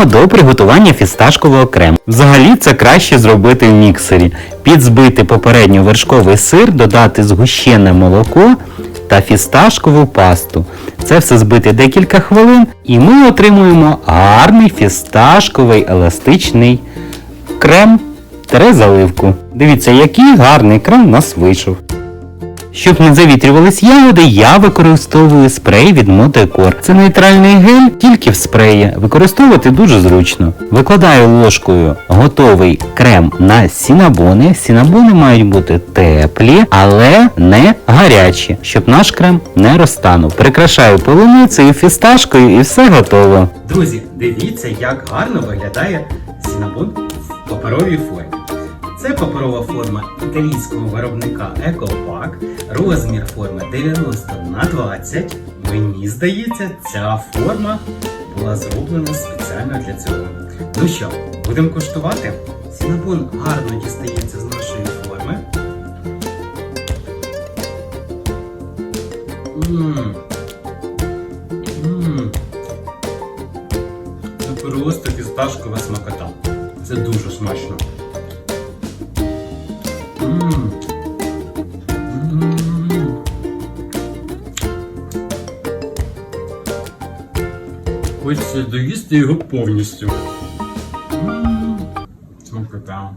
Переходимо до приготування фісташкового крему. Взагалі це краще зробити в міксері. Підзбити попередньо вершковий сир, додати згущене молоко та фісташкову пасту. Це все збити декілька хвилин, і ми отримуємо гарний фісташковий еластичний крем тере заливку. Дивіться, який гарний крем у нас вийшов. Щоб не завітрювались ягоди, я використовую спрей від Мотекор. Це нейтральний гель, тільки в спреї. Використовувати дуже зручно. Викладаю ложкою готовий крем на сінабони. Сінабони мають бути теплі, але не гарячі, щоб наш крем не розтанув. Прикрашаю полуницею, фісташкою і все готово. Друзі, дивіться, як гарно виглядає сінабон в паперовій формі. Це паперова форма італійського виробника EcoPack, розмір форми 90 на 20. Мені здається, ця форма була зроблена спеціально для цього. Ну що, будемо коштувати? Сінабон гарно дістається з нашої форми. Мм. Мм. Це просто фісташкова смакота. Це дуже смачно. Хочеться доїсти його повністю.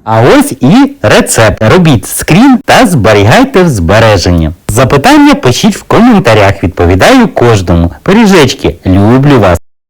А ось і рецепт. Робіть скрін та зберігайте в збереження. Запитання пишіть в коментарях, відповідаю кожному. Пиріжечки, люблю вас.